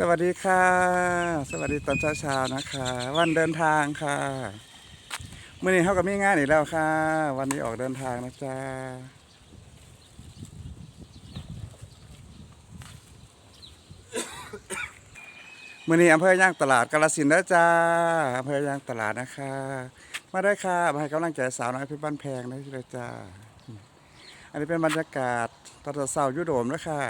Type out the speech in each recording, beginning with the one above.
สวัสดีค่ะ สวัสดีตอนเช้าๆนะคะ วันเดินทางค่ะเมื่อนี้เขาก็มีงานอีกแล้วค่ะ วันนี้ออกเดินทางนะจ๊ะมื่อนี้อำเภอย่างตลาดกาลสินนะจ๊ะอำเภอย่างตลาดนะคะ มาได้ค่ะมาให้กำลังใจสาวน้อยเพี่บ้านแพงนะจ้าอันนี้เป็นบรรยากาศตอนเช้ายุโดมนะค่ะ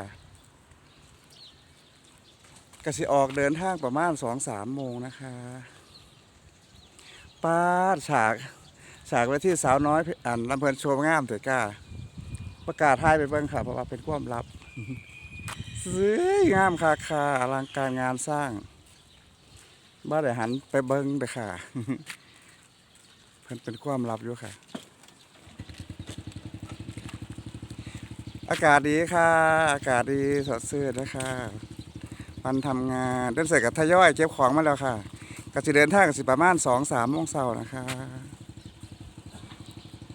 กสิออกเดินทางประมาณสองสามโมงนะคะป้าฉากฉากไว้ที่สาวน้อยอันลำเพลินโชว์งามเถอะก้า ประกาศให้ไปเบิ้งค่ะเพราะว่าเป็นความลับสวยงามค่ะค่ะอลังการงานสร้างบ้าได้หันไปเบิ้งเด้อค่ะ เพิ่นเป็นความลับอยู่ค่ะ อากาศดีค่ะ อากาศดีสดชื่นนะคะ วันทำงานเดินเสร็จกับทยอยเก็บของมาแล้วค่ะก็จะเดินทางกันสิประมาณสองสามโมงเช้านะคะ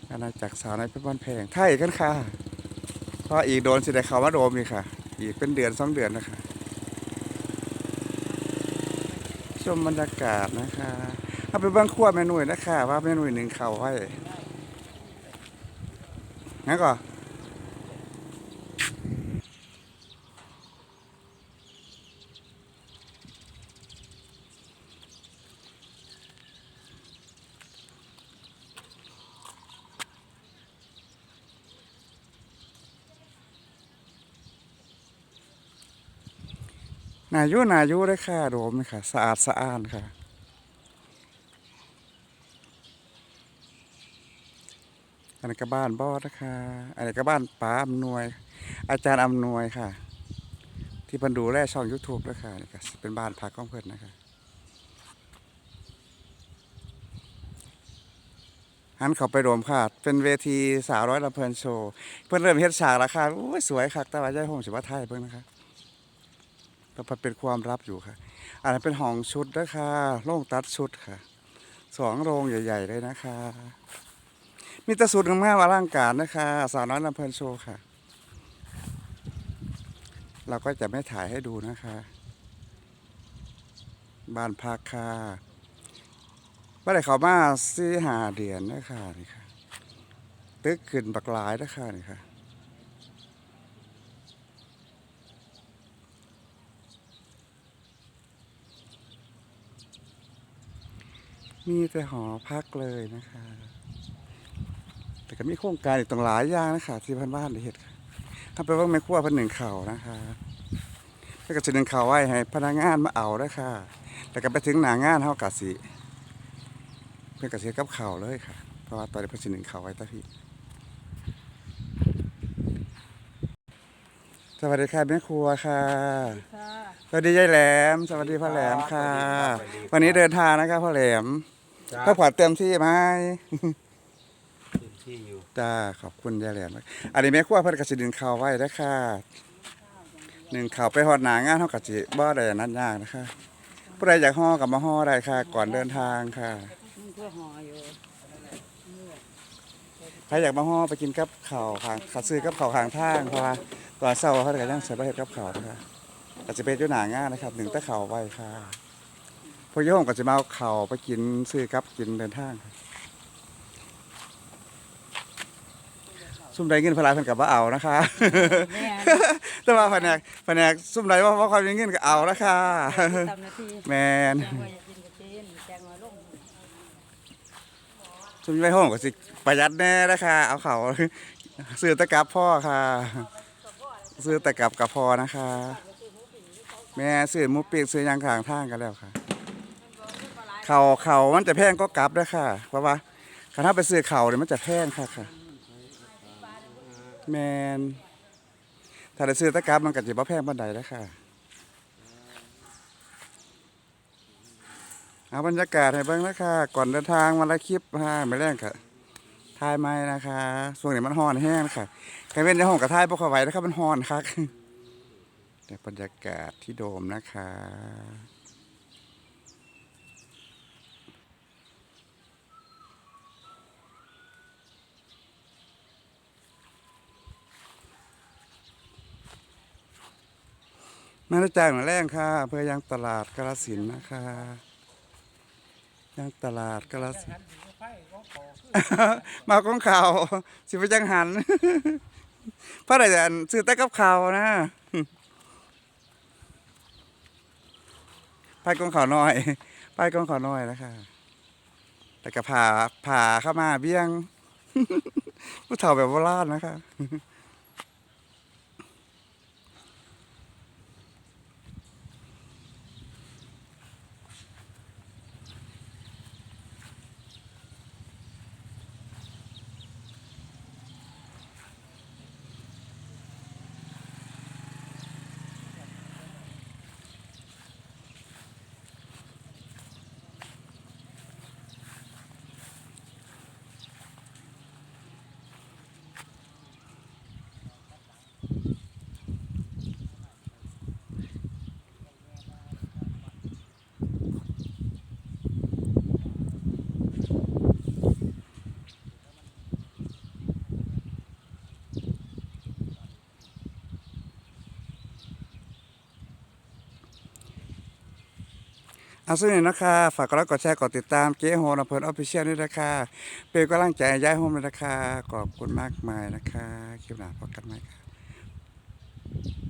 อาณาจักรสาวในอยเพชรบ้านแพงไทยกันค่ะเพราะอีกโดนสิได้เขามาโดมอีกค่ะ อีกเป็นเดือนสองเดือนนะคะชมบรรยากาศนะคะเอาไปเบื้องขั้วเมนูหน่ยนะคะว่าเมนูหนึ่งเขาไว้งั้นก่อน นายุนายุได้ค่ะโดมเลยค่ะ สะอาดสะอ้านค่ะอันนี้ก็บ้านบอดนะคะอันนี้ก็บ้านป้าอำนวย อาจารย์อำนวยค่ะ ที่พันดูแลช่อง YouTube ด้วยค่ะนี่ก็เป็นบ้านพักของเพิ่นนะคะหันเขาไปโดมค่ะ เป็นเวทีสาวร้อยลำเพลินโชว์ เพิ่นเริ่มเฮ็ดฉากแล้วค่ะโอ้ยสวยค่ะแต่ว่าใจผมสิว่าไทยเพิ่นนะคะ แต่มันเป็นความลับอยู่ค่ะ อันนั้นเป็นห้องชุดนะคะโรงตัดชุดค่ะ สองโรงใหญ่ ๆ เลยนะคะ มีตะสุดงามอลังการนะคะ สาวน้อยลำเพลินโชว์ค่ะ เราก็จะไม่ถ่ายให้ดูนะคะ บ้านพักค่ะว่าได้เขามาสี่หาเดือนนะคะนี่ค่ะ ตึกขึ้นบักหลายนะคะนี่ค่ะ มีแต่หอพักเลยนะคะ แต่ก็มีโครงการอีกต่างหลายอย่างนะคะที่บ้านบ้านเห็ดค่ะทำไปว่าไม่ครัวพันหนึ่งเข่านะคะแล้วก็จะหนึ่งเข่าไว้ให้พนักงานมาเอาด้วยค่ะ แต่ก็ไปถึงหนางานเท่ากับสิเพื่อกับเสียกับเข่าเลยค่ะ เพราะว่าตอนนี้พิ่นหนึ่งเข่าไว้ตาพี่สวัสดีค่ะแม่ครัวค่ะ วัสดียายแหลม สวัสดีพ่อแหลมค่ะ วันนี้เดินทางนะครับพ่อแหลมพักผ่อนเต็มที่ไหมที่อยู่จ้าขอบคุณยายแหลมอันนี้แม่ครัวเพิ่นก็สิดึงข่าวไว้นะค่ะหนึ่งข่าวไปฮอดหนางานเฮาก็สิบ่ได้นัดยากนะคะผู้ใดอยากห่อกับมาห่อได้ค่ะ ก่อนเดินทางค่ะมันก็ห่ออยู่ใครอยากมาห่อไปกินกับข้าวข้างขาซื้อกับข้าวข้างทางเพราะว่าก่อนเช้าเขาก็ยังใส่บ่เฮ็ดกับข้าวนะคะ ก็จะเป็นอยู่หน้างานนะครับหนึ่งแต่ข้าวไว้ค่ะพวกโยมก็จะมาเอาข้าวไปกินซื้อกับกินเดินทางค่ะซุ่มใดเงินพลายเพิ่นก็บ่เอานะคะแม่แต่ว่าแผนกแผนกซุ่มใดว่าว่าความมีเงินก็เอานะคะทำหน้าที่แมนแจ้งว่าอยากกินกระเทียมแจ้งว่าลงซุ่มไว้ห้องก็สิประหยัดแน่นะคะเอาเขาซื้อแตะกับพ่อค่ะซื้อแต่กับกับพอนะคะ แม่ซื้อหมูปีกซื้อยางข้างทางกันแล้วค่ะ เขาเขามันจะแพงก็กลับด้วยค่ะ เพราะว่าถ้าไปซื้อเขาเนี่ยมันจะแพงค่ะค่ะ แมนถ้าได้ซื้อตะกับมันก็จะบ่แพงปานใดแล้วค่ะเอาบรรยากาศให้เบิ่งนะคะ ก่อนเดินทางมาละคลิปฮะไม่แรงค่ะทายไม่นะคะช่วงนี้มันฮ้อนแห้งค่ะใครเป็นในห้องกับทายบ่เขาไหวนะครับมันฮ้อนคัก แต่บรรยากาศที่โดมนะคะ มาได้จ่ายมาแรงค่ะอำเพื่อยางตลาดกาลสินธุ์นะคะ ยางตลาดกาลสินธุ์ มาของข่าว สิไปจังหันเพราะอะไรจะซื้อแต่กับข่าวนะ ไปกองขอน้อย ไปกองขอน้อยนะคะแต่ก็ผ่าผ่าเข้ามาเบี้ยง ผู้เฒ่าแบบโบราณนะคะ เอาสุดนี่นะคะฝากกดไลค์กดแชร์กดติดตามเจ๊โฮนอำเภอออฟฟิเชียลด้วยนะคะเป็นาร่างใจย้ายโฮมเลยนะคะขอบคุณมากมายนะคะคลิปหน้าพบกันใหม่ค่ะ